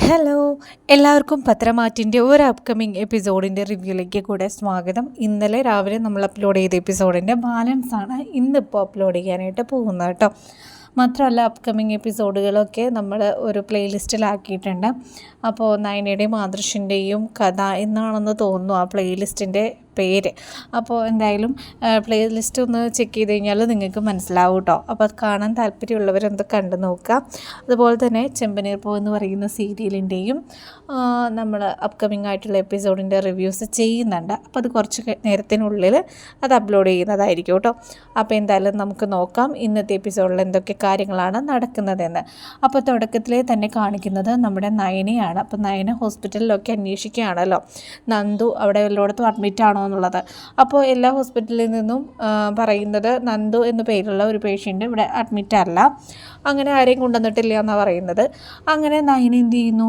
Hello എല്ലാവർക്കും പത്രമാറ്റിന്റെ ഒരു upcoming എപ്പിസോഡിന്റെ റിവ്യൂയിലേക്ക് കൂടെ സ്വാഗതം. ഇന്നലെ രാവിലെ നമ്മൾ അപ്ലോഡ് ചെയ്ത എപ്പിസോഡിന്റെ ബാലൻസ് ആണ് ഇന്നിപ്പോൾ അപ്ലോഡ് ചെയ്യാനായിട്ട് പോകുന്നത് കേട്ടോ. മാത്രമല്ല അപ്കമിങ് എപ്പിസോഡുകളൊക്കെ നമ്മൾ ഒരു പ്ലേലിസ്റ്റിലാക്കിയിട്ടുണ്ട് അപ്പോൾ നയനയുടെയും ആദർശിന്റെയും കഥ എന്നാണെന്ന് തോന്നുന്നു ആ പ്ലേലിസ്റ്റിന്റെ പേര്. അപ്പോൾ എന്തായാലും പ്ലേ ലിസ്റ്റ് ഒന്ന് ചെക്ക് ചെയ്ത് കഴിഞ്ഞാൽ നിങ്ങൾക്ക് മനസ്സിലാവും കേട്ടോ അപ്പോൾ അത് കാണാൻ താല്പര്യമുള്ളവരൊന്ന് കണ്ടു നോക്കുക. അതുപോലെ തന്നെ ചെമ്പനീർ പോ എന്ന് പറയുന്ന സീരിയലിന്റെയും നമ്മൾ അപ്കമിങ് ആയിട്ടുള്ള എപ്പിസോഡിന്റെ റിവ്യൂസ് ചെയ്യുന്നുണ്ട്. അപ്പോൾ അത് കുറച്ച് നേരത്തിനുള്ളിൽ അത് അപ്ലോഡ് ചെയ്യുന്നതായിരിക്കും കേട്ടോ അപ്പോൾ എന്തായാലും നമുക്ക് നോക്കാം ഇന്നത്തെ എപ്പിസോഡിൽ എന്തൊക്കെ കാര്യങ്ങളാണ് നടക്കുന്നതെന്ന്. അപ്പോൾ തുടക്കത്തിലെ തന്നെ കാണിക്കുന്നത് നമ്മുടെ നയനയാണ്. അപ്പോൾ നയന ഹോസ്പിറ്റലിലൊക്കെ അന്വേഷിക്കുകയാണല്ലോ. നന്ദു അവിടെ എല്ലായിടത്തും അഡ്മിറ്റ് ആണോ എന്നുള്ളത്. അപ്പോൾ എല്ലാ ഹോസ്പിറ്റലിൽ നിന്നും പറയുന്നത് നന്ദു എന്ന പേരുള്ള ഒരു പേഷ്യന്റ് ഇവിടെ അഡ്മിറ്റ് അല്ല. അങ്ങനെ ആരെയും കൊണ്ടുവന്നിട്ടില്ല എന്നാണ് പറയുന്നത്. അങ്ങനെ നയന എന്ത് ചെയ്യുന്നു?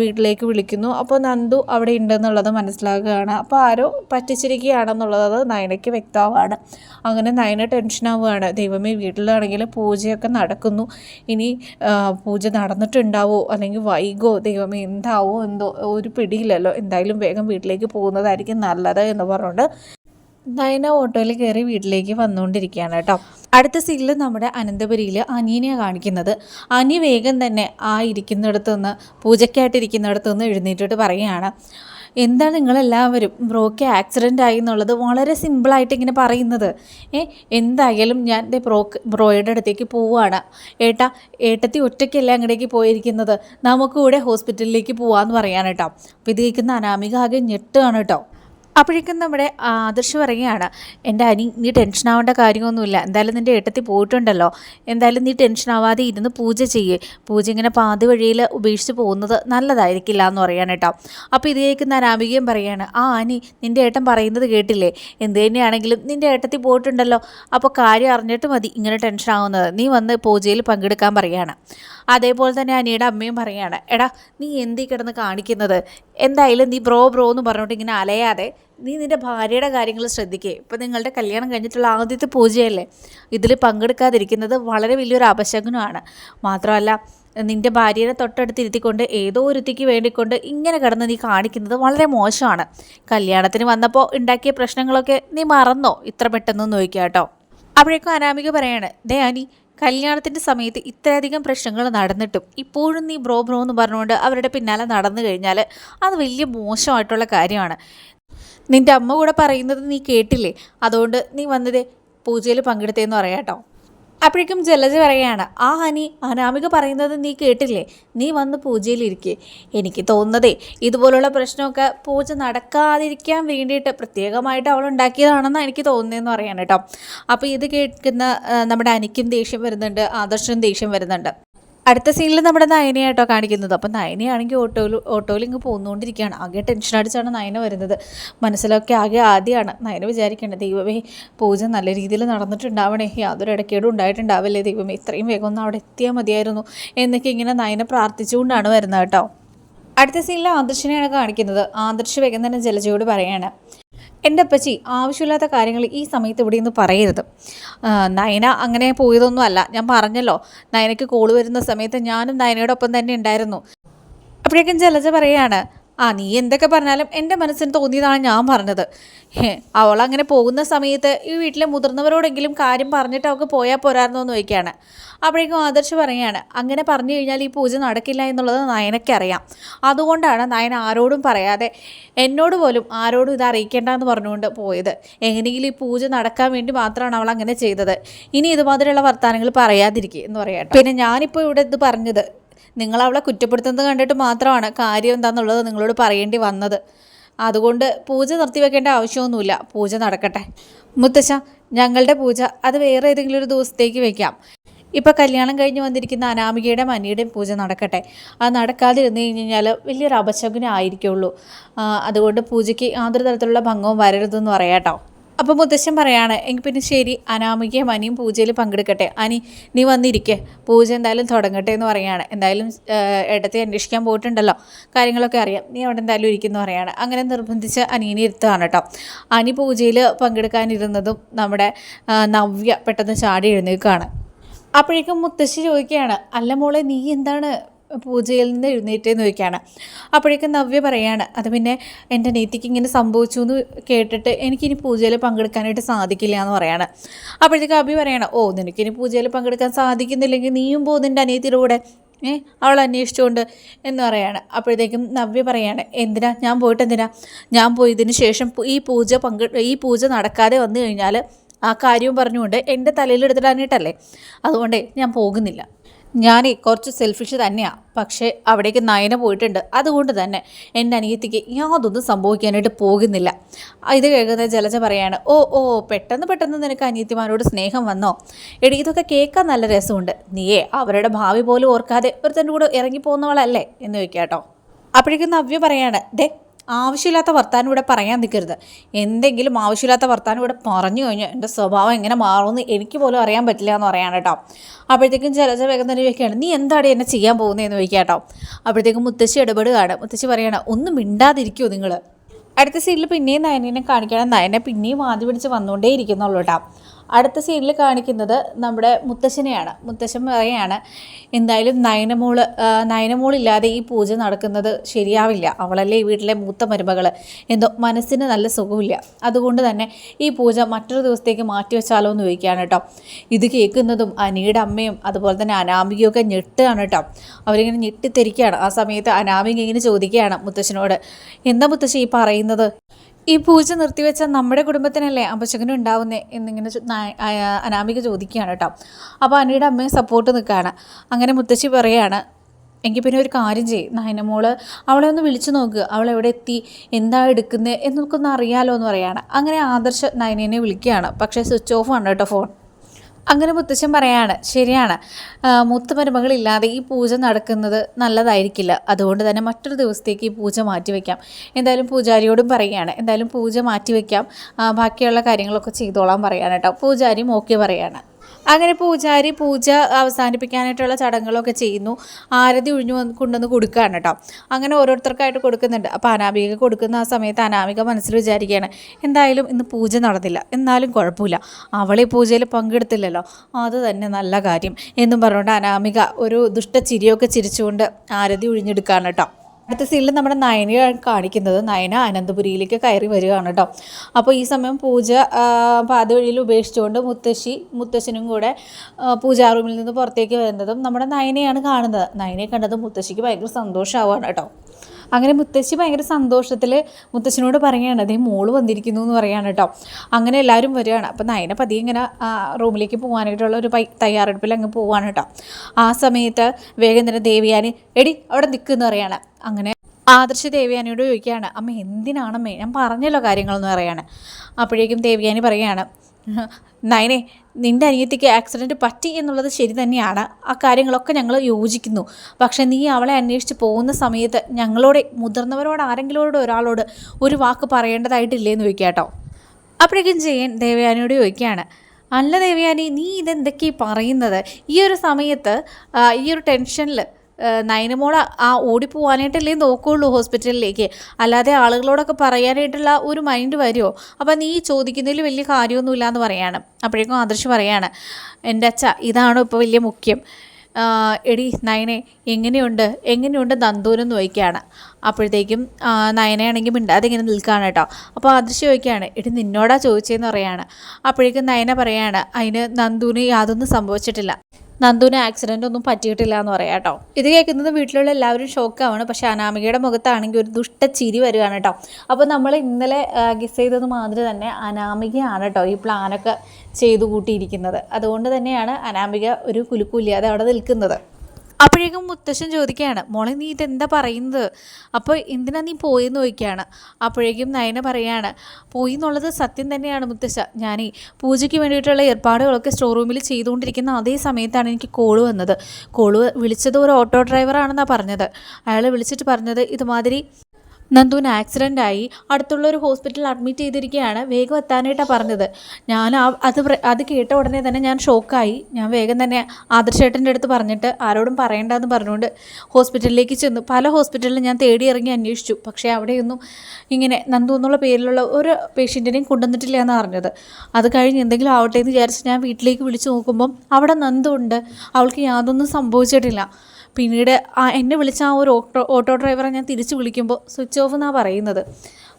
വീട്ടിലേക്ക് വിളിക്കുന്നു. അപ്പോൾ നന്ദു അവിടെ ഉണ്ടെന്നുള്ളത് മനസ്സിലാക്കുകയാണ് അപ്പോൾ ആരോ പറ്റിച്ചിരിക്കുകയാണെന്നുള്ളത് നയനയ്ക്ക് വ്യക്തമാണ്. അങ്ങനെ നയന ടെൻഷനാവുകയാണ് ദൈവമേ വീട്ടിലാണെങ്കിൽ പൂജയൊക്കെ നടക്കുന്നു. ഇനി പൂജ നടന്നിട്ടുണ്ടാവോ? അല്ലെങ്കിൽ വൈകോ? ദൈവമേ എന്താവോ? എന്തോ ഒരു പിടിയില്ലല്ലോ. എന്തായാലും വേഗം വീട്ടിലേക്ക് പോകുന്നതായിരിക്കും നല്ലത് എന്ന് പറഞ്ഞുകൊണ്ട് നയന ഓട്ടോയിൽ കയറി വീട്ടിലേക്ക് വന്നുകൊണ്ടിരിക്കുകയാണ് കേട്ടോ. അടുത്ത സീനിൽ നമ്മുടെ അനന്തപുരിയിൽ അനിയനെ കാണിക്കുന്നത്. അനി വേഗം തന്നെ ആ ഇരിക്കുന്നിടത്തു നിന്ന് പൂജയ്ക്കായിട്ടിരിക്കുന്നിടത്ത് നിന്ന് എഴുന്നേറ്റിട്ട് പറയുകയാണ്. എന്താണ് നിങ്ങളെല്ലാവരും? ബ്രോക്ക് ആക്സിഡന്റ് ആയി എന്നുള്ളത് വളരെ സിമ്പിളായിട്ട് ഇങ്ങനെ പറയുന്നത്. ഏ എന്തായാലും ഞാൻ എന്റെ ബ്രോക്ക് ബ്രോയുടെ അടുത്തേക്ക് പോവുകയാണ്. ഏട്ടാ ഏട്ടത്തി ഒറ്റയ്ക്കല്ല അങ്ങടേക്ക് പോയിരിക്കുന്നത്? നമുക്ക് കൂടെ ഹോസ്പിറ്റലിലേക്ക് പോവാന്ന് പറയാൻ കേട്ടോ. അപ്പോൾ ഇത് കേൾക്കുന്ന അനാമിക ആകെ ഞെട്ടുകയാണ് കേട്ടോ. അപ്പോഴേക്കും നമ്മുടെ ആദർശ് പറയുകയാണ് എന്റെ അനി നീ ടെൻഷൻ ആവേണ്ട കാര്യമൊന്നുമില്ല. എന്തായാലും നിന്റെ ഏട്ടത്തിൽ പോയിട്ടുണ്ടല്ലോ. എന്തായാലും നീ ടെൻഷൻ ആവാതെ ഇരുന്ന് പൂജ ചെയ്യേ. പൂജ ഇങ്ങനെ പാതി വഴിയിൽ ഉപേക്ഷിച്ച് പോകുന്നത് നല്ലതായിരിക്കില്ല എന്ന് പറയാണ് കേട്ടോ. അപ്പോൾ ഇത് കേൾക്കുന്ന അനാമികയും പറയാണ് ആ അനി നിന്റെ ഏട്ടൻ പറയുന്നത് കേട്ടില്ലേ? എന്ത് തന്നെയാണെങ്കിലും നിന്റെ ഏട്ടത്തിൽ പോയിട്ടുണ്ടല്ലോ. അപ്പോൾ കാര്യം അറിഞ്ഞിട്ട് മതി ഇങ്ങനെ ടെൻഷൻ ആവുന്നത്. നീ വന്ന് പൂജയിൽ പങ്കെടുക്കാൻ പറയാണ് അതേപോലെ തന്നെ അനിയുടെ അമ്മയും പറയാണ് എടാ നീ എന്തീ കിടന്ന് കാണിക്കുന്നത്? എന്തായാലും നീ ബ്രോ ബ്രോ എന്ന് പറഞ്ഞിട്ട് ഇങ്ങനെ അലയാതെ നീ നിന്റെ ഭാര്യയുടെ കാര്യങ്ങൾ ശ്രദ്ധിക്കേ. ഇപ്പം നിങ്ങളുടെ കല്യാണം കഴിഞ്ഞിട്ടുള്ള ആദ്യത്തെ പൂജയല്ലേ? ഇതിൽ പങ്കെടുക്കാതിരിക്കുന്നത് വളരെ വലിയൊരു അപശകുനമാണ്. മാത്രമല്ല നിന്റെ ഭാര്യയെ തൊട്ടടുത്ത് ഇരുത്തിക്കൊണ്ട് ഏതോ ഒരുത്തിക്ക് വേണ്ടിക്കൊണ്ട് ഇങ്ങനെ കിടന്ന് നീ കാണിക്കുന്നത് വളരെ മോശമാണ്. കല്യാണത്തിന് വന്നപ്പോൾ ഉണ്ടാക്കിയ പ്രശ്നങ്ങളൊക്കെ നീ മറന്നോ? ഇത്ര പെട്ടെന്ന് നോക്കുക കേട്ടോ. അപ്പോഴേക്കും അനാമിക പറയാണ് ദേ ആനി കല്യാണത്തിന്റെ സമയത്ത് ഇത്രയധികം പ്രശ്നങ്ങൾ നടന്നിട്ടും ഇപ്പോഴും നീ ബ്രോ ബ്രോ എന്ന് പറഞ്ഞുകൊണ്ട് അവരുടെ പിന്നാലെ നടന്നു കഴിഞ്ഞാൽ അത് വലിയ മോശമായിട്ടുള്ള കാര്യമാണ്. നിന്റെ അമ്മ കൂടെ പറയുന്നത് നീ കേട്ടില്ലേ? അതുകൊണ്ട് നീ വന്നത് പൂജയിൽ പങ്കെടുത്തേന്ന് പറയാം കേട്ടോ. അപ്പോഴേക്കും ജലജ പറയുകയാണ് ആ ഹനി അനാമിക പറയുന്നത് നീ കേട്ടില്ലേ? നീ വന്ന് പൂജയിലിരിക്കേ എനിക്ക് തോന്നുന്നതേ ഇതുപോലുള്ള പ്രശ്നമൊക്കെ പൂജ നടക്കാതിരിക്കാൻ വേണ്ടിയിട്ട് പ്രത്യേകമായിട്ട് അവൾ ഉണ്ടാക്കിയതാണെന്നാണ് എനിക്ക് തോന്നുന്നതെന്ന് പറയാൻ കേട്ടോ. അപ്പോൾ ഇത് കേൾക്കുന്ന നമ്മുടെ അനിക്കും ദേഷ്യം വരുന്നുണ്ട് ആദർശനും ദേഷ്യം വരുന്നുണ്ട്. അടുത്ത സീനിൽ നമ്മുടെ നയനയായിട്ടോ കാണിക്കുന്നത്. അപ്പം നയനയാണെങ്കിൽ ഓട്ടോയിൽ ഓട്ടോയിൽ ഇങ്ങ് പോന്നുകൊണ്ടിരിക്കുകയാണ്. ആകെ ടെൻഷൻ അടിച്ചാണ് നയന വരുന്നത്. മനസ്സിലൊക്കെ ആകെ ആദ്യമാണ് നയന വിചാരിക്കേണ്ടത് ദൈവമേ പൂജ നല്ല രീതിയിൽ നടന്നിട്ടുണ്ടാവണേ. യാതൊരു ഇടയ്ക്കേടും ഉണ്ടായിട്ടുണ്ടാവില്ലേ ദൈവമേ ഇത്രയും വേഗം ഒന്ന് അവിടെ എത്തിയാൽ മതിയായിരുന്നു എന്നൊക്കെ ഇങ്ങനെ നയന പ്രാർത്ഥിച്ചുകൊണ്ടാണ് വരുന്നത് കേട്ടോ. അടുത്ത സീനിൽ ആദർശിനെയാണ് കാണിക്കുന്നത്. ആദർശ് വേഗം തന്നെ ജലജയോട് പറയാണ്. എന്റെ അപ്പച്ചി ആവശ്യമില്ലാത്ത കാര്യങ്ങൾ ഈ സമയത്ത് ഇവിടെ നിന്ന് പറയരുത്. നയന അങ്ങനെ പോയതൊന്നും അല്ല. ഞാൻ പറഞ്ഞല്ലോ നയനയ്ക്ക് കോൾ വരുന്ന സമയത്ത് ഞാനും നയനയോടൊപ്പം തന്നെ ഉണ്ടായിരുന്നു. അപ്പോഴേക്കും ജലജ പറയാണ് ആ നീ എന്തൊക്കെ പറഞ്ഞാലും എന്റെ മനസ്സിന് തോന്നിയതാണ് ഞാൻ പറഞ്ഞത്. അവൾ അങ്ങനെ പോകുന്ന സമയത്ത് ഈ വീട്ടിലെ മുതിർന്നവരോടെങ്കിലും കാര്യം പറഞ്ഞിട്ട് അവൾക്ക് പോയാൽ പോരായിരുന്നോ എന്ന് ചോദിക്കുകയാണ്. അപ്പോഴേക്കും ആദർശ് പറയുകയാണ് അങ്ങനെ പറഞ്ഞു കഴിഞ്ഞാൽ ഈ പൂജ നടക്കില്ല എന്നുള്ളത് നയനയ്ക്കറിയാം. അതുകൊണ്ടാണ് നയന ആരോടും പറയാതെ എന്നോട് പോലും ആരോടും ഇത് അറിയിക്കേണ്ട എന്ന് പറഞ്ഞുകൊണ്ട് പോയത്. എങ്ങനെയെങ്കിലും ഈ പൂജ നടക്കാൻ വേണ്ടി മാത്രമാണ് അവൾ അങ്ങനെ ചെയ്തത്. ഇനി ഇതുമാതിരിയുള്ള വർത്തമാനങ്ങൾ പറയാതിരിക്കുക എന്ന് പറയാം പിന്നെ ഞാനിപ്പോൾ ഇവിടെ ഇത് പറഞ്ഞത് നിങ്ങൾ അവളെ കുറ്റപ്പെടുത്തുന്നത് കണ്ടിട്ട് മാത്രമാണ് കാര്യം എന്താണെന്നുള്ളത് നിങ്ങളോട് പറയേണ്ടി വന്നത്. അതുകൊണ്ട് പൂജ നിർത്തിവെക്കേണ്ട ആവശ്യമൊന്നുമില്ല. പൂജ നടക്കട്ടെ. മുത്തശ്ശ ഞങ്ങളുടെ പൂജ അത് വേറെ ഏതെങ്കിലും ഒരു ദിവസത്തേക്ക് വെക്കാം. ഇപ്പം കല്യാണം കഴിഞ്ഞ് വന്നിരിക്കുന്ന അനാമികയുടെയും അനിയുടെയും പൂജ നടക്കട്ടെ. അത് നടക്കാതിരുന്നു കഴിഞ്ഞാൽ വലിയൊരു അപശകുനായിരിക്കുള്ളൂ അതുകൊണ്ട് പൂജയ്ക്ക് യാതൊരു തരത്തിലുള്ള ഭംഗവും വരരുതെന്ന് പറയാട്ടോ. അപ്പോൾ മുത്തശ്ശൻ പറയാണ് എങ്കിൽ പിന്നെ ശരി അനാമികയും അനിയും പൂജയിൽ പങ്കെടുക്കട്ടെ. അനി നീ വന്നിരിക്കെ. പൂജ എന്തായാലും തുടങ്ങട്ടെ എന്ന് പറയാണ്. എന്തായാലും ഇടത്തെ അന്വേഷിക്കാൻ പോയിട്ടുണ്ടല്ലോ. കാര്യങ്ങളൊക്കെ അറിയാം. നീ അവിടെ എന്തായാലും ഇരിക്കുന്നു പറയാണ്. അങ്ങനെ നിർബന്ധിച്ച് അനിയനെ ഇരുത്തുകയാണ് കേട്ടോ. അനി പൂജയിൽ പങ്കെടുക്കാനിരുന്നതും നമ്മുടെ നവ്യ പെട്ടെന്ന് ചാടി എഴുന്നേൽക്കുകയാണ്. അപ്പോഴേക്കും മുത്തശ്ശി ചോദിക്കുകയാണ് അല്ല മോളെ നീ എന്താണ് പൂജയിൽ നിന്ന് എഴുന്നേറ്റേന്ന് ചോദിക്കുകയാണ്. അപ്പോഴേക്കും നവ്യ പറയാണ് അത് പിന്നെ എന്റെ നീതിക്ക് ഇങ്ങനെ സംഭവിച്ചു എന്ന് കേട്ടിട്ട് എനിക്കിനി പൂജയിൽ പങ്കെടുക്കാനായിട്ട് സാധിക്കില്ല എന്ന് പറയാണ്. അപ്പോഴത്തേക്കും അഭി പറയണം ഓ നിനക്കിനി പൂജയിൽ പങ്കെടുക്കാൻ സാധിക്കുന്നില്ലെങ്കിൽ നീയും പോകും നിന്റെ അനിയത്തിയുടെ കൂടെ. ഏ അവൾ അന്വേഷിച്ചുകൊണ്ട് എന്ന് പറയാണ്. അപ്പോഴത്തേക്കും നവ്യ പറയാണ് എന്തിനാ? ഞാൻ പോയിട്ട് എന്തിനാ ഞാൻ പോയതിന് ശേഷം ഈ പൂജ പങ്കെ ഈ പൂജ നടക്കാതെ വന്നു കഴിഞ്ഞാൽ ആ കാര്യവും പറഞ്ഞുകൊണ്ട് എന്റെ തലയിൽ എടുത്തിടാനായിട്ടല്ലേ? അതുകൊണ്ട് ഞാൻ പോകുന്നില്ല. ഞാനേ കുറച്ച് സെൽഫിഷ് തന്നെയാണ് പക്ഷേ അവിടേക്ക് നയന പോയിട്ടുണ്ട്. അതുകൊണ്ട് തന്നെ എന്റെ അനിയത്തിക്ക് യാതൊന്നും സംഭവിക്കാനായിട്ട് പോകുന്നില്ല. ഇത് കേൾക്കുന്ന ജലജ പറയാണ് ഓ ഓ പെട്ടെന്ന് പെട്ടെന്ന് നിനക്ക് അനിയത്തിമാരോട് സ്നേഹം വന്നോ? എടി ഇതൊക്കെ കേൾക്കാൻ നല്ല രസമുണ്ട്. നീയേ അവരുടെ ഭാവി പോലും ഓർക്കാതെ ഒരുത്തന്റെ കൂടെ ഇറങ്ങി പോകുന്നവളല്ലേ? എന്ന് ചോദിക്കാട്ടോ. അപ്പോഴേക്കും നവ്യ പറയാണ് ദേ ആവശ്യമില്ലാത്ത വർത്താനം ഇവിടെ പറയാൻ നിൽക്കരുത്. എന്തെങ്കിലും ആവശ്യമില്ലാത്ത വർത്താനം ഇവിടെ പറഞ്ഞു കഴിഞ്ഞാൽ എന്റെ സ്വഭാവം എങ്ങനെ മാറുമെന്ന് എനിക്ക് പോലും അറിയാൻ പറ്റില്ല എന്ന് പറയാൻ കേട്ടോ. അപ്പോഴത്തേക്കും ജലജ വേഗം തന്നെ ചോദിക്കുകയാണ് നീ എന്താണ് എന്നെ ചെയ്യാൻ പോകുന്നതെന്ന് ചോദിക്കാം കേട്ടോ. അപ്പോഴത്തേക്കും മുത്തശ്ശി ഇടപെടുകയാണ്. മുത്തശ്ശി പറയണം ഒന്നും മിണ്ടാതിരിക്കുമോ നിങ്ങൾ. അടുത്ത സീനിൽ പിന്നെയും നയനെ കാണിക്കണം നയനെ പിന്നെയും ആദ്യം പിടിച്ച് വന്നുകൊണ്ടേ ഇരിക്കുന്നുള്ളൂ കേട്ടോ. അടുത്ത സീനിൽ കാണിക്കുന്നത് നമ്മുടെ മുത്തശ്ശനെയാണ്. മുത്തശ്ശൻ പറയാണ് എന്തായാലും നയനമോൾ നയനമോളില്ലാതെ ഈ പൂജ നടക്കുന്നത് ശരിയാവില്ല. അവളല്ലേ ഈ വീട്ടിലെ മൂത്ത മരുമകൾ എന്തോ മനസ്സിന് നല്ല സുഖമില്ല. അതുകൊണ്ട് തന്നെ ഈ പൂജ മറ്റൊരു ദിവസത്തേക്ക് മാറ്റിവെച്ചാലോ എന്ന് ചോദിക്കുകയാണ് കേട്ടോ. ഇത് കേൾക്കുന്നതും അനിയുടെ അമ്മയും അതുപോലെ തന്നെ അനാമികയൊക്കെ ഞെട്ടുകയാണ് കേട്ടോ. അവരിങ്ങനെ ഞെട്ടിത്തെരിക്കുകയാണ്. ആ സമയത്ത് അനാമിക ഇങ്ങനെ ചോദിക്കുകയാണ് മുത്തശ്ശനോട് എന്താ മുത്തശ്ശി ഈ പറയുന്നത്? ഈ പൂജ നിർത്തിവെച്ച നമ്മുടെ കുടുംബത്തിനല്ലേ അപശകനം ഉണ്ടാവുന്നേ എന്നിങ്ങനെ അനാമിക ചോദിക്കുകയാണ് കേട്ടോ. അപ്പോൾ അനിയുടെ അമ്മയെ സപ്പോർട്ട് നിൽക്കുകയാണ്. അങ്ങനെ മുത്തശ്ശി പറയുകയാണ് എങ്കിൽ പിന്നെ ഒരു കാര്യം ചെയ്യും. നയനമോൾ അവളെ ഒന്ന് വിളിച്ചു നോക്ക്. അവൾ എവിടെ എത്തി? എന്താ എടുക്കുന്നത് എന്നൊക്കെ ഒന്ന് അറിയാലോ എന്ന് പറയുകയാണ് അങ്ങനെ ആദർശ നയനെ വിളിക്കുകയാണ്. പക്ഷേ സ്വിച്ച് ഓഫ് ആണ് കേട്ടോ ഫോൺ. അങ്ങനെ മുത്തച്ഛൻ പറയാണ് ശരിയാണ്. മൂത്ത മരുമകളില്ലാതെ ഈ പൂജ നടക്കുന്നത് നല്ലതായിരിക്കില്ല. അതുകൊണ്ട് തന്നെ മറ്റൊരു ദിവസത്തേക്ക് ഈ പൂജ മാറ്റിവെക്കാം. എന്തായാലും പൂജാരിയോടും പറയുകയാണ്. എന്തായാലും പൂജ മാറ്റിവെക്കാം. ബാക്കിയുള്ള കാര്യങ്ങളൊക്കെ ചെയ്തോളാൻ പറയാണ് കേട്ടോ. പൂജാരിയും ഓക്കെ പറയാണ്. അങ്ങനെ പൂജാരി പൂജ അവസാനിപ്പിക്കാനായിട്ടുള്ള ചടങ്ങുകളൊക്കെ ചെയ്യുന്നു. ആരതി ഒഴിഞ്ഞു കൊണ്ടുവന്ന് കൊടുക്കുകയാണ് കേട്ടോ. അങ്ങനെ ഓരോരുത്തർക്കായിട്ട് കൊടുക്കുന്നുണ്ട്. അപ്പോൾ അനാമിക കൊടുക്കുന്ന ആ സമയത്ത് അനാമിക മനസ്സിൽ വിചാരിക്കുകയാണ് എന്തായാലും ഇന്ന് പൂജ നടന്നില്ല. എന്നാലും കുഴപ്പമില്ല. അവളെ പൂജയിൽ പങ്കെടുത്തില്ലല്ലോ. അത് തന്നെ നല്ല കാര്യം. എന്നും പറഞ്ഞുകൊണ്ട് അനാമിക ഒരു ദുഷ്ടചിരിയൊക്കെ ചിരിച്ചുകൊണ്ട് ആരതി ഒഴിഞ്ഞെടുക്കുകയാണ് കേട്ടോ. അടുത്ത സീനിൽ നമ്മുടെ നയനയാണ് കാണിക്കുന്നത് നയന അനന്തപുരിയിലേക്ക് കയറി വരികയാണ് കേട്ടോ. അപ്പോൾ ഈ സമയം പൂജ പാത വഴിയിൽ ഉപേക്ഷിച്ചുകൊണ്ട് മുത്തശ്ശി മുത്തശ്ശനും കൂടെ പൂജാ റൂമിൽ നിന്ന് പുറത്തേക്ക് വരുന്നതും നമ്മുടെ നയനയാണ് കാണുന്നത്. നയനയെ കണ്ടത് മുത്തശ്ശിക്ക് ഭയങ്കര സന്തോഷമാവാണ് കേട്ടോ. അങ്ങനെ മുത്തശ്ശി ഭയങ്കര സന്തോഷത്തിൽ മുത്തശ്ശനോട് പറയുകയാണ് അതേ മോൾ വന്നിരിക്കുന്നു എന്ന് പറയുകയാണ് കേട്ടോ. അങ്ങനെ എല്ലാവരും വരികയാണ്. അപ്പം നയന പതിയെ ഇങ്ങനെ റൂമിലേക്ക് പോകാനായിട്ടുള്ള ഒരു തയ്യാറെടുപ്പിൽ അങ്ങ് പോവാണ് കേട്ടോ. ആ സമയത്ത് വേഗം തന്നെ ദേവിയാനി എടി അവിടെ നിൽക്കുമെന്ന് പറയാണ് അങ്ങനെ ആദർശ ദേവിയാനിയോട് ചോദിക്കുകയാണ് അമ്മ എന്തിനാണമ്മേ? ഞാൻ പറഞ്ഞല്ലോ കാര്യങ്ങളെന്ന് പറയാണ് അപ്പോഴേക്കും ദേവിയാനി പറയുകയാണ് നയനെ നിന്റെ അനിയത്തിക്ക് ആക്സിഡന്റ് പറ്റി എന്നുള്ളത് ശരി തന്നെയാണ്. ആ കാര്യങ്ങളൊക്കെ ഞങ്ങൾ യോജിക്കുന്നു. പക്ഷേ നീ അവളെ അന്വേഷിച്ച് പോകുന്ന സമയത്ത് ഞങ്ങളോട് മുതിർന്നവരോട് ആരെങ്കിലോട് ഒരാളോട് ഒരു വാക്ക് പറയേണ്ടതായിട്ടില്ലേന്ന് ചോദിക്കുക കേട്ടോ അപ്പോഴേക്കും ജയൻ ദേവയാനിയോട് ചോദിക്കുകയാണ്. അല്ല ദേവയാനി നീ ഇതെന്തൊക്കെയാണ് പറയുന്നത്? ഈ ഒരു സമയത്ത് ഈ ഒരു ടെൻഷനിൽ നയനമോൾ ആ ഓടിപ്പോവാനായിട്ടല്ലേ നോക്കുകയുള്ളൂ ഹോസ്പിറ്റലിലേക്ക്. അല്ലാതെ ആളുകളോടൊക്കെ പറയാനായിട്ടുള്ള ഒരു മൈൻഡ് വരുമോ അപ്പം നീ ചോദിക്കുന്നതിൽ വലിയ കാര്യമൊന്നുമില്ല എന്ന് പറയാണ്. അപ്പോഴേക്കും ആദർശ് പറയാണ് എന്റെ അച്ഛ ഇതാണോ ഇപ്പോൾ വലിയ മുഖ്യം? എടി നയനെ എങ്ങനെയുണ്ട്? എങ്ങനെയുണ്ട് നന്ദൂരെന്ന് ചോദിക്കുകയാണ്. അപ്പോഴത്തേക്കും നയനയാണെങ്കിൽ മിണ്ടാതെ ഇങ്ങനെ നിൽക്കുകയാണ് കേട്ടോ. അപ്പോൾ ആദർശ് ചോദിക്കുകയാണ് എടി നിന്നോടാ ചോദിച്ചതെന്ന് പറയാണ്. അപ്പോഴേക്കും നയന പറയാണ് അതിന് നന്ദുവിന് യാതൊന്നും സംഭവിച്ചിട്ടില്ല. നന്ദുവിന് ആക്സിഡന്റ് ഒന്നും പറ്റിയിട്ടില്ല എന്ന് പറയാം കേട്ടോ. ഇത് കേൾക്കുന്നത് വീട്ടിലുള്ള എല്ലാവരും ഷോക്കാവാണ് പക്ഷെ അനാമികയുടെ മുഖത്താണെങ്കിൽ ഒരു ദുഷ്ട ചിരി വരികയാണ് കേട്ടോ. അപ്പോൾ നമ്മൾ ഇന്നലെ ഗിസ് ചെയ്തത് മാതിരി തന്നെ അനാമികയാണ് കേട്ടോ ഈ പ്ലാനൊക്കെ ചെയ്തു കൂട്ടിയിരിക്കുന്നത് അതുകൊണ്ട് തന്നെയാണ് അനാമിക ഒരു കുലുക്കൂല്ലാതെ അവിടെ നിൽക്കുന്നത്. അപ്പോഴേക്കും മുത്തശ്ശൻ ചോദിക്കുകയാണ് മോളെ നീ ഇതെന്താ പറയുന്നത്? അപ്പോൾ എന്തിനാ നീ പോയെന്ന് ചോദിക്കുകയാണ്. അപ്പോഴേക്കും നയന പറയാണ് പോയി എന്നുള്ളത് സത്യം തന്നെയാണ് മുത്തശ്ശ. ഈ പൂജയ്ക്ക് വേണ്ടിയിട്ടുള്ള ഏർപ്പാടുകളൊക്കെ സ്റ്റോർ റൂമിൽ ചെയ്തുകൊണ്ടിരിക്കുന്ന അതേ സമയത്താണ് എനിക്ക് കോൾ വന്നത്. കോൾ വിളിച്ചത് ഒരു ഓട്ടോ ഡ്രൈവറാണെന്നാണ് പറഞ്ഞത്. അയാൾ വിളിച്ചിട്ട് പറഞ്ഞത് ഇതുമാതിരി നന്ദുവിന് ആക്സിഡന്റ് ആയി. അടുത്തുള്ള ഒരു ഹോസ്പിറ്റലിൽ അഡ്മിറ്റ് ചെയ്തിരിക്കുകയാണ് വേഗം എത്താനായിട്ടാണ് പറഞ്ഞത്. ഞാൻ അത് അത് കേട്ട ഉടനെ തന്നെ ഞാൻ ഷോക്കായി ഞാൻ വേഗം തന്നെ ആദർശേട്ടന്റെ അടുത്ത് പറഞ്ഞിട്ട് ആരോടും പറയണ്ടെന്ന് പറഞ്ഞുകൊണ്ട് ഹോസ്പിറ്റലിലേക്ക് ചെന്നു. പല ഹോസ്പിറ്റലിലും ഞാൻ തേടി ഇറങ്ങി അന്വേഷിച്ചു. പക്ഷേ അവിടെയൊന്നും ഇങ്ങനെ നന്ദു എന്നുള്ള പേരിലുള്ള ഒരു പേഷ്യന്റിനെയും കൊണ്ടുവന്നിട്ടില്ല എന്ന് പറഞ്ഞത് അത് കഴിഞ്ഞ് എന്തെങ്കിലും ആവട്ടെ എന്ന് വിചാരിച്ച് ഞാൻ വീട്ടിലേക്ക് വിളിച്ചു നോക്കുമ്പം അവിടെ നന്ദു ഉണ്ട്. അവൾക്ക് യാതൊന്നും സംഭവിച്ചിട്ടില്ല. പിന്നീട് ആ എന്നെ വിളിച്ച ആ ഒരു ഓട്ടോ ഓട്ടോ ഡ്രൈവറെ ഞാൻ തിരിച്ച് വിളിക്കുമ്പോൾ സ്വിച്ച് ഓഫ് എന്നാണ് പറയുന്നത്.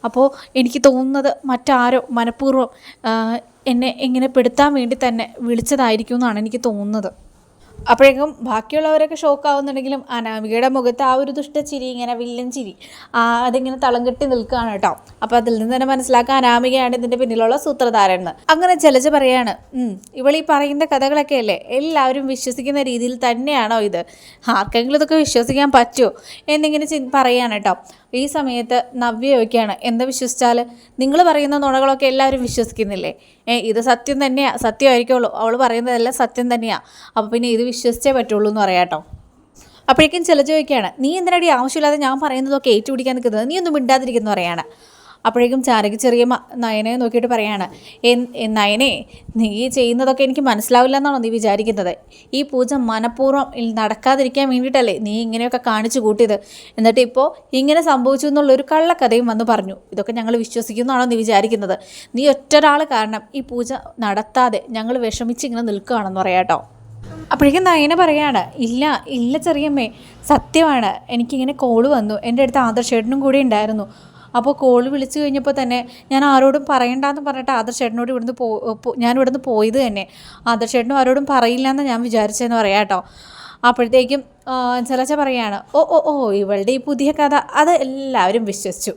അപ്പോൾ എനിക്ക് തോന്നുന്നത് മറ്റാരോ മനഃപൂർവം എന്നെ എങ്ങനെ പെടുത്താൻ വേണ്ടി തന്നെ വിളിച്ചതായിരിക്കും എന്നാണ് എനിക്ക് തോന്നുന്നത്. അപ്പോഴേക്കും ബാക്കിയുള്ളവരൊക്കെ ഷോക്ക് ആവുന്നുണ്ടെങ്കിലും അനാമികയുടെ മുഖത്ത് ആ ഒരു ദുഷ്ട ചിരി ഇങ്ങനെ വില്ലൻ ചിരി അതിങ്ങനെ തളം കെട്ടി നിൽക്കുകയാണ് കേട്ടോ. അപ്പോൾ അതിൽ നിന്ന് തന്നെ മനസ്സിലാക്കാൻ അനാമികയാണ് ഇതിന്റെ പിന്നിലുള്ള സൂത്രധാരൻ അങ്ങനെ ചലച്ച് പറയാണ് "ഉം, ഇവളീ പറയുന്ന കഥകളൊക്കെ അല്ലേ? എല്ലാവരും വിശ്വസിക്കുന്ന രീതിയിൽ തന്നെയാണോ ഇത്? ആർക്കെങ്കിലും ഇതൊക്കെ വിശ്വസിക്കാൻ പറ്റുമോ? എന്നിങ്ങനെ പറയാണ് കേട്ടോ. ഈ സമയത്ത് നവ്യയൊക്കെയാണ് എന്ത് വിശ്വസിച്ചാൽ നിങ്ങൾ പറയുന്ന നുണകളൊക്കെ എല്ലാവരും വിശ്വസിക്കുന്നില്ലേ? ഏ ഇത് സത്യം തന്നെയാണ് സത്യമായിരിക്കുള്ളൂ. അവൾ പറയുന്നതെല്ലാം സത്യം തന്നെയാണ് അപ്പോൾ പിന്നെ ഇത് വിശ്വസിച്ചേ പറ്റുള്ളൂ എന്ന് പറയാട്ടോ അപ്പോഴേക്കും ചില ചോദിക്കുകയാണ് നീ എന്തിനടി ആവശ്യമില്ലാതെ ഞാൻ പറയുന്നതൊക്കെ ഏറ്റുപിടിക്കാൻ നിൽക്കുന്നത്? നീ ഒന്നും മിണ്ടാതിരിക്കുന്നു പറയാണ്. അപ്പോഴേക്കും ചാരക്ക് ചെറിയ നയനെ നോക്കിയിട്ട് പറയാണ് നയനെ നീ ചെയ്യുന്നതൊക്കെ എനിക്ക് മനസ്സിലാവില്ല എന്നാണോ നീ വിചാരിക്കുന്നത്? ഈ പൂജ മനഃപൂർവം നടക്കാതിരിക്കാൻ വേണ്ടിയിട്ടല്ലേ നീ ഇങ്ങനെയൊക്കെ കാണിച്ചു കൂട്ടിയത്? എന്നിട്ട് ഇപ്പോൾ ഇങ്ങനെ സംഭവിച്ചു എന്നുള്ളൊരു കള്ളക്കഥയും വന്ന് പറഞ്ഞു. ഇതൊക്കെ ഞങ്ങൾ വിശ്വസിക്കുന്നതാണോ നീ വിചാരിക്കുന്നത്? നീ ഒറ്റൊരാൾ കാരണം ഈ പൂജ നടത്താതെ ഞങ്ങൾ വിഷമിച്ച് ഇങ്ങനെ നിൽക്കുകയാണെന്ന് പറയാട്ടോ അപ്പോഴേക്കും നയന പറയാണ് ഇല്ല ഇല്ല ചെറിയമ്മേ സത്യമാണ്. എനിക്കിങ്ങനെ കോൾ വന്നു. എന്റെ അടുത്ത് ആദർശേട്ടനും കൂടി ഉണ്ടായിരുന്നു. അപ്പോൾ കോൾ വിളിച്ചു കഴിഞ്ഞപ്പോൾ തന്നെ ഞാൻ ആരോടും പറയണ്ടെന്ന് പറഞ്ഞിട്ട് ആദർശേട്ടനോട് ഇവിടുന്ന് പോ പോ- ഞാൻ ഇവിടുന്ന് പോയത് തന്നെ. ആദർ ചേട്ടനും ആരോടും പറയില്ല എന്ന് ഞാൻ വിചാരിച്ചതെന്ന് പറയാം കേട്ടോ. അപ്പോഴത്തേക്കും ചിലച്ച പറയാണ് ഓ ഓ ഓ ഇവളുടെ ഈ പുതിയ കഥ അത് എല്ലാവരും വിശ്വസിച്ചു.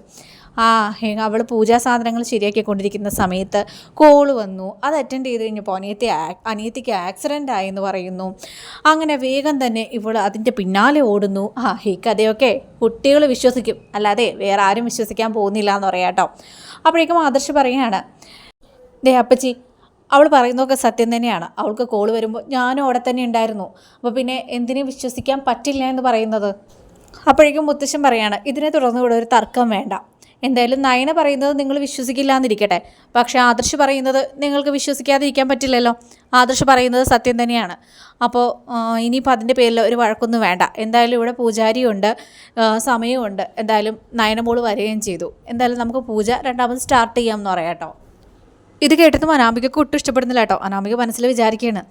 ആ അവൾ പൂജാ സാധനങ്ങൾ ശരിയാക്കിക്കൊണ്ടിരിക്കുന്ന സമയത്ത് കോൾ വന്നു. അത് അറ്റൻഡ് ചെയ്ത് കഴിഞ്ഞപ്പോൾ അനിയത്തി അനിയത്തിക്ക് ആക്സിഡന്റ് ആയി എന്ന് പറയുന്നു. അങ്ങനെ വേഗം തന്നെ ഇവൾ അതിന്റെ പിന്നാലെ ഓടുന്നു. ആ ഈ കഥയൊക്കെ കുട്ടികൾ വിശ്വസിക്കും. അല്ലാതെ വേറെ ആരും വിശ്വസിക്കാൻ പോകുന്നില്ല എന്ന് പറയാം കേട്ടോ. അപ്പോഴേക്കും ആദർശ് പറയുകയാണ് ദേ അപ്പച്ചി അവൾ പറയുന്നതൊക്കെ സത്യം തന്നെയാണ്. അവൾക്ക് കോൾ വരുമ്പോൾ ഞാനും അവിടെ തന്നെ ഉണ്ടായിരുന്നു. അപ്പോൾ പിന്നെ എന്തിനെ വിശ്വസിക്കാൻ പറ്റില്ല എന്ന് പറയുന്നത്? അപ്പോഴേക്കും മുത്തശ്ശൻ പറയാണ് ഇതിനെ തുടർന്ന് ഇവിടെ ഒരു തർക്കം വേണ്ട. എന്തായാലും നയന പറയുന്നത് നിങ്ങൾ വിശ്വസിക്കില്ല എന്നിരിക്കട്ടെ പക്ഷേ ആദർശ് പറയുന്നത് നിങ്ങൾക്ക് വിശ്വസിക്കാതിരിക്കാൻ പറ്റില്ലല്ലോ. ആദർശ് പറയുന്നത് സത്യം തന്നെയാണ്. അപ്പോൾ ഇനിയിപ്പോൾ അതിന്റെ പേരിൽ ഒരു വഴക്കൊന്നും വേണ്ട. എന്തായാലും ഇവിടെ പൂജാരിയുണ്ട് സമയമുണ്ട് എന്തായാലും നയനമോൾ വരികയും ചെയ്തു. എന്തായാലും നമുക്ക് പൂജ രണ്ടാമത് സ്റ്റാർട്ട് ചെയ്യാമെന്ന് പറയാം കേട്ടോ. ഇത് കേട്ടതും അനാമികക്ക് ഒട്ടും ഇഷ്ടപ്പെടുന്നില്ല കേട്ടോ. അനാമിക മനസ്സിൽ വിചാരിക്കുകയാണ്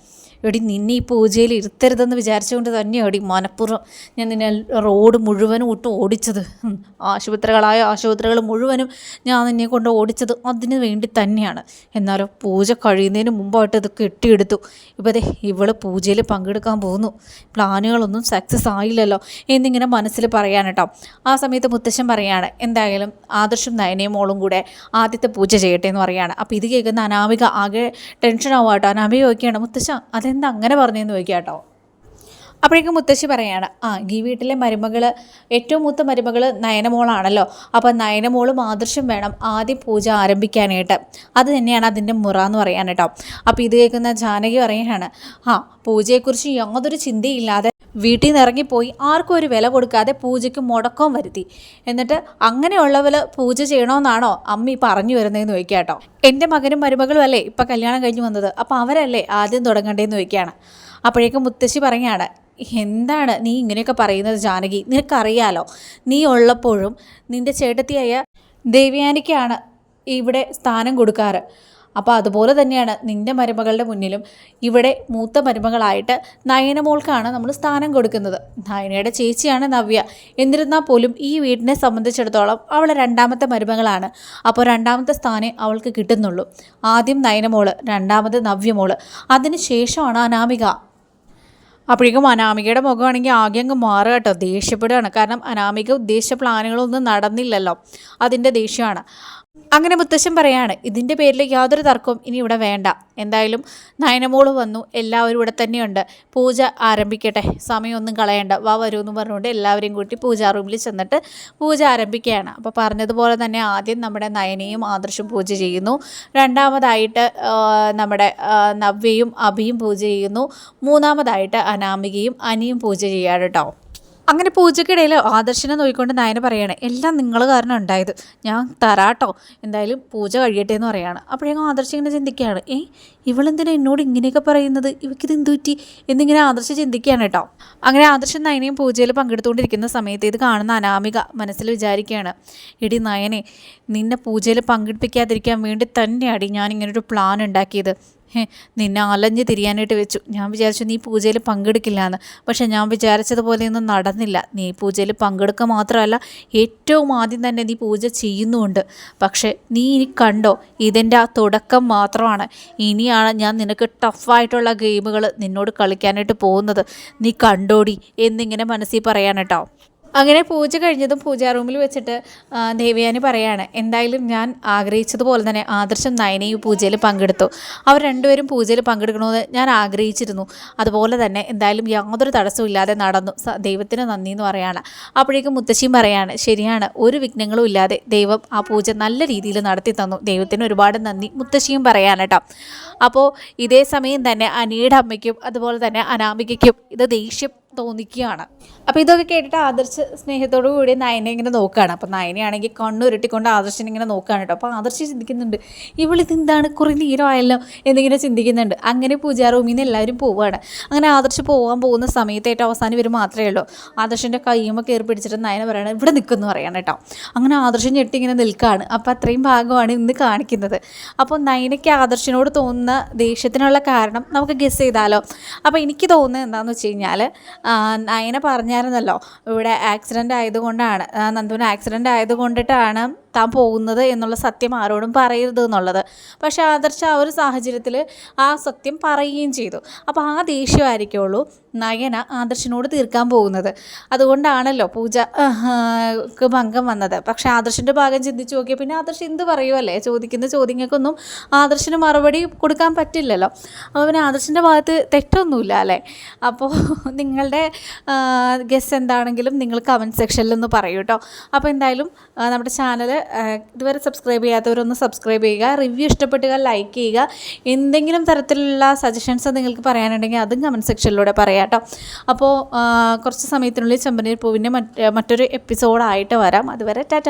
എടി നിന്നെ ഈ പൂജയിൽ ഇരുത്തരുതെന്ന് വിചാരിച്ചുകൊണ്ട് തന്നെയാണ് എടി മനഃപൂർവം ഞാൻ നിന്നെ റോഡ് മുഴുവനും ഇട്ട് ഓടിച്ചത്. ആശുപത്രികളായ ആശുപത്രികൾ മുഴുവനും ഞാൻ നിന്നെ കൊണ്ട് ഓടിച്ചത് അതിന് വേണ്ടി തന്നെയാണ്. എന്നാലോ പൂജ കഴിയുന്നതിന് മുമ്പായിട്ട് ഇത് കെട്ടിയെടുത്തു. ഇപ്പോൾ അതെ ഇവൾ പൂജയിൽ പങ്കെടുക്കാൻ പോകുന്നു. പ്ലാനുകളൊന്നും സക്സസ് ആയില്ലല്ലോ എന്നിങ്ങനെ മനസ്സിൽ പറയാൻ കേട്ടോ. ആ സമയത്ത് മുത്തശ്ശൻ പറയാണ് എന്തായാലും ആദർശം നയനയും മോളും കൂടെ ആദ്യത്തെ പൂജ ചെയ്യട്ടെ എന്ന് പറയാണ്. അപ്പോൾ ഇത് കേൾക്കുന്ന അനാമിക ആകെ ടെൻഷൻ ആവുക കേട്ടോ. അനാമിക ചോദിക്കുകയാണ് മുത്തശ്ശ അതെന്താ അങ്ങനെ പറഞ്ഞതെന്ന് ചോദിക്കുക കേട്ടോ? അപ്പോഴേക്കും മുത്തശ്ശി പറയാണ് ആ ഈ വീട്ടിലെ മരുമകൾ ഏറ്റവും മൂത്ത മരുമകൾ നയനമോളാണല്ലോ. അപ്പോൾ നയനമോളും ആദർശം വേണം ആദ്യം പൂജ ആരംഭിക്കാനായിട്ട്. അത് തന്നെയാണ് അതിന്റെ മുറ എന്ന് പറയാൻ കേട്ടോ. അപ്പോൾ ഇത് കേൾക്കുന്ന ജാനകി പറയുകയാണ് ആ പൂജയെക്കുറിച്ച് യാതൊരു ചിന്തയില്ലാതെ വീട്ടിൽ നിന്ന് ഇറങ്ങിപ്പോയി ആർക്കും ഒരു വില കൊടുക്കാതെ പൂജയ്ക്ക് മുടക്കം വരുത്തി. എന്നിട്ട് അങ്ങനെയുള്ളവർ പൂജ ചെയ്യണമെന്നാണോ അമ്മി പറഞ്ഞു വരുന്നതെന്ന് ചോദിക്കുക കേട്ടോ എന്റെ മകനും മരുമകളും അല്ലേ ഇപ്പം കല്യാണം കഴിഞ്ഞ് വന്നത്? അപ്പോൾ അവരല്ലേ ആദ്യം തുടങ്ങണ്ടേന്ന് ചോദിക്കുകയാണ് അപ്പോഴേക്കും മുത്തശ്ശി പറയുകയാണ് എന്താണ് നീ ഇങ്ങനെയൊക്കെ പറയുന്നത് ജാനകി? നിനക്കറിയാലോ നീ ഉള്ളപ്പോഴും നിന്റെ ചേട്ടത്തിയായ ദേവയാനിക്കാണ് ഇവിടെ സ്ഥാനം കൊടുക്കാറ്. അപ്പോൾ അതുപോലെ തന്നെയാണ് നിന്റെ മരുമകളുടെ മുന്നിലും ഇവിടെ മൂത്ത മരുമകളായിട്ട് നയനമോൾക്കാണ് നമ്മൾ സ്ഥാനം കൊടുക്കുന്നത്. നയനയുടെ ചേച്ചിയാണ് നവ്യ. എന്നിരുന്നാൽ പോലും ഈ വീടിനെ സംബന്ധിച്ചിടത്തോളം അവൾ രണ്ടാമത്തെ മരുമകളാണ്. അപ്പോൾ രണ്ടാമത്തെ സ്ഥാനം അവൾക്ക് കിട്ടുന്നുള്ളൂ. ആദ്യം നയനമോൾ രണ്ടാമത് നവ്യമോൾ. അതിന് ശേഷമാണ് അനാമിക. അപ്പോഴേക്കും അനാമികയുടെ മുഖമാണെങ്കിൽ ആകെ അങ്ങ് മാറുക കേട്ടോ. ദേഷ്യപ്പെടുകയാണ്. കാരണം അനാമിക ഉദ്ദേശിച്ച പ്ലാനുകളൊന്നും നടന്നില്ലല്ലോ. അതിന്റെ ദേഷ്യമാണ്. അങ്ങനെ മുത്തശ്ശൻ പറയാണ് ഇതിന്റെ പേരിൽ യാതൊരു തർക്കവും ഇനി ഇവിടെ വേണ്ട. എന്തായാലും നയനമോൾ വന്നു എല്ലാവരും ഇവിടെ തന്നെയുണ്ട്. പൂജ ആരംഭിക്കട്ടെ. സമയമൊന്നും കളയണ്ട. വാ വരൂ എന്ന് പറഞ്ഞുകൊണ്ട് എല്ലാവരെയും കൂട്ടി പൂജാ റൂമിൽ ചെന്നിട്ട് പൂജ ആരംഭിക്കുകയാണ്. അപ്പോൾ പറഞ്ഞതുപോലെ തന്നെ ആദ്യം നമ്മുടെ നയനയും ആദർശും പൂജ ചെയ്യുന്നു. രണ്ടാമതായിട്ട് നമ്മുടെ നവ്യയും അഭിയും പൂജ ചെയ്യുന്നു. മൂന്നാമതായിട്ട് അനാമികയും അനിയും പൂജ ചെയ്യാറ് കേട്ടോ. അങ്ങനെ പൂജയ്ക്കിടയിൽ ആദർശനെ നോക്കിക്കൊണ്ട് നായന പറയാണ് എല്ലാം നിങ്ങൾ കാരണം ഉണ്ടായത്. ഞാൻ തരാട്ടോ. എന്തായാലും പൂജ കഴിയട്ടെ എന്ന് പറയാണ്. അപ്പോഴേക്കും ആദർശ ഇങ്ങനെ ചിന്തിക്കുകയാണ് ഏ ഇവളെന്തിനാ എന്നോട് ഇങ്ങനെയൊക്കെ പറയുന്നത്? ഇവയ്ക്കിത് എന്ത് പറ്റി? എന്നിങ്ങനെ ആദർശം ചിന്തിക്കുകയാണ് കേട്ടോ. അങ്ങനെ ആദർശൻ നയനയും പൂജയിൽ പങ്കെടുത്തുകൊണ്ടിരിക്കുന്ന സമയത്ത് ഇത് കാണുന്ന അനാമിക മനസ്സിൽ വിചാരിക്കുകയാണ് എടി നയനെ നിന്നെ പൂജയിൽ പങ്കെടുപ്പിക്കാതിരിക്കാൻ വേണ്ടി തന്നെയാടി ഞാൻ ഇങ്ങനൊരു പ്ലാൻ ഉണ്ടാക്കിയത്. നിന്നെ അലഞ്ഞ് തിരിയാനായിട്ട് വെച്ചു. ഞാൻ വിചാരിച്ചു നീ പൂജയിൽ പങ്കെടുക്കില്ല എന്ന് പക്ഷെ ഞാൻ വിചാരിച്ചതുപോലെയൊന്നും നടന്നില്ല. നീ പൂജയിൽ പങ്കെടുക്കുക മാത്രമല്ല ഏറ്റവും ആദ്യം തന്നെ നീ പൂജ ചെയ്യുന്നുമുണ്ട് പക്ഷേ നീ ഇനി കണ്ടോ ഇതിന്റെ ആ തുടക്കം മാത്രമാണ്. ഇനിയാണ് ഞാൻ നിനക്ക് ടഫായിട്ടുള്ള ഗെയിമുകൾ നിന്നോട് കളിക്കാനായിട്ട് പോകുന്നത്. നീ കണ്ടോടി എന്നിങ്ങനെ മനസ്സിൽ പറയാൻ അങ്ങനെ പൂജ കഴിഞ്ഞതും പൂജാ റൂമിൽ വെച്ചിട്ട് ദേവിയാനി പറയാണ് എന്തായാലും ഞാൻ ആഗ്രഹിച്ചതുപോലെ തന്നെ ആദർശം നയനയും പൂജയിൽ പങ്കെടുത്തു. അവർ രണ്ടുപേരും പൂജയിൽ പങ്കെടുക്കണമെന്ന് ഞാൻ ആഗ്രഹിച്ചിരുന്നു. അതുപോലെ തന്നെ എന്തായാലും യാതൊരു തടസ്സവും ഇല്ലാതെ നടന്നു. ദൈവത്തിന് നന്ദി എന്ന് പറയാണ്. അപ്പോഴേക്കും മുത്തശ്ശിയും പറയാണ് ശരിയാണ് ഒരു വിഘ്നങ്ങളും ഇല്ലാതെ ദൈവം ആ പൂജ നല്ല രീതിയിൽ നടത്തി തന്നു. ദൈവത്തിന് ഒരുപാട് നന്ദി. മുത്തശ്ശിയും പറയാണ് കേട്ടോ അപ്പോൾ ഇതേ സമയം തന്നെ അനിയുടെ അമ്മയ്ക്കും അതുപോലെ തന്നെ അനാമികയ്ക്കും ഇത് ദേഷ്യം തോന്നിക്കുകയാണ്. അപ്പോൾ ഇതൊക്കെ കേട്ടിട്ട് ആദർശ് സ്നേഹത്തോടു കൂടി നയനെ ഇങ്ങനെ നോക്കുകയാണ്. അപ്പോൾ നയനയാണെങ്കിൽ കണ്ണുരുട്ടിക്കൊണ്ട് ആദർശിനെ ഇങ്ങനെ നോക്കുകയാണ് കേട്ടോ. അപ്പോൾ ആദർശ് ചിന്തിക്കുന്നുണ്ട് ഇവളിത് എന്താണ്? കുറേ നേരമായല്ലോ? എന്നിങ്ങനെ ചിന്തിക്കുന്നുണ്ട്. അങ്ങനെ പൂജാ റൂമിൽ നിന്ന് എല്ലാവരും പോവുകയാണ്. അങ്ങനെ ആദർശ് പോകാൻ പോകുന്ന സമയത്ത് ഏറ്റവും അവസാനം ഇവർ മാത്രമേ ഉള്ളൂ. ആദർശിന്റെ കയ്യുമ്പോൾ കയറി പിടിച്ചിട്ട് നയന പറയണം ഇവിടെ നിൽക്കുമെന്ന് പറയാണ് കേട്ടോ. അങ്ങനെ ആദർശം ഞെട്ടി ഇങ്ങനെ നിൽക്കുകയാണ്. അപ്പോൾ അത്രയും ഭാഗമാണ് ഇന്ന് കാണിക്കുന്നത്. അപ്പോൾ നയനയ്ക്ക് ആദർശിനോട് തോന്നുന്ന ദേഷ്യത്തിനുള്ള കാരണം നമുക്ക് ഗസ് ചെയ്താലോ? അപ്പോൾ എനിക്ക് തോന്നുന്നത് എന്താണെന്ന് വെച്ച് കഴിഞ്ഞാൽ നയന പറഞ്ഞായിരുന്നല്ലോ. ഇവിടെ ആക്സിഡന്റ് ആയതുകൊണ്ടാണ്. നന്ദുവിന് ആക്സിഡന്റ് ആയതുകൊണ്ടിട്ടാണ് താൻ പോകുന്നത് എന്നുള്ള സത്യം ആരോടും പറയരുത് എന്നുള്ളത്. പക്ഷേ ആദർശ ആ ഒരു സാഹചര്യത്തിൽ ആ സത്യം പറയുകയും ചെയ്തു. അപ്പോൾ ആ ദേഷ്യമായിരിക്കുള്ളൂ നയന ആദർശനോട് തീർക്കാൻ പോകുന്നത്. അതുകൊണ്ടാണല്ലോ പൂജ ആഹ്, ക്ക് ഭംഗം വന്നത്. പക്ഷേ ആദർശിന്റെ ഭാഗം ചിന്തിച്ച് നോക്കിയാൽ പിന്നെ ആദർശ് എന്ത് പറയുമല്ലേ ചോദിക്കുന്ന ചോദ്യങ്ങൾക്കൊന്നും ആദർശിന് മറുപടി കൊടുക്കാൻ പറ്റില്ലല്ലോ. അപ്പോൾ പിന്നെ ആദർശിന്റെ ഭാഗത്ത് തെറ്റൊന്നുമില്ല അല്ലേ? അപ്പോൾ നിങ്ങളുടെ ഗസ് എന്താണെങ്കിലും നിങ്ങൾ കമന്റ് സെക്ഷനിൽ ഒന്ന് പറയൂ കേട്ടോ. അപ്പോൾ എന്തായാലും നമ്മുടെ ചാനൽ ഇതുവരെ സബ്സ്ക്രൈബ് ചെയ്യാത്തവരൊന്ന് സബ്സ്ക്രൈബ് ചെയ്യുക റിവ്യൂ ഇഷ്ടപ്പെട്ടുക ലൈക്ക് ചെയ്യുക. എന്തെങ്കിലും തരത്തിലുള്ള സജഷൻസ് നിങ്ങൾക്ക് പറയാനുണ്ടെങ്കിൽ അതും കമന്റ് സെക്ഷനിലൂടെ പറയാം കേട്ടോ. അപ്പോൾ കുറച്ച് സമയത്തിനുള്ളിൽ ചെമ്പനീർ പൂവിന്റെ മറ്റ് മറ്റൊരു എപ്പിസോഡായിട്ട് വരാം. അതുവരെ ടാറ്റ.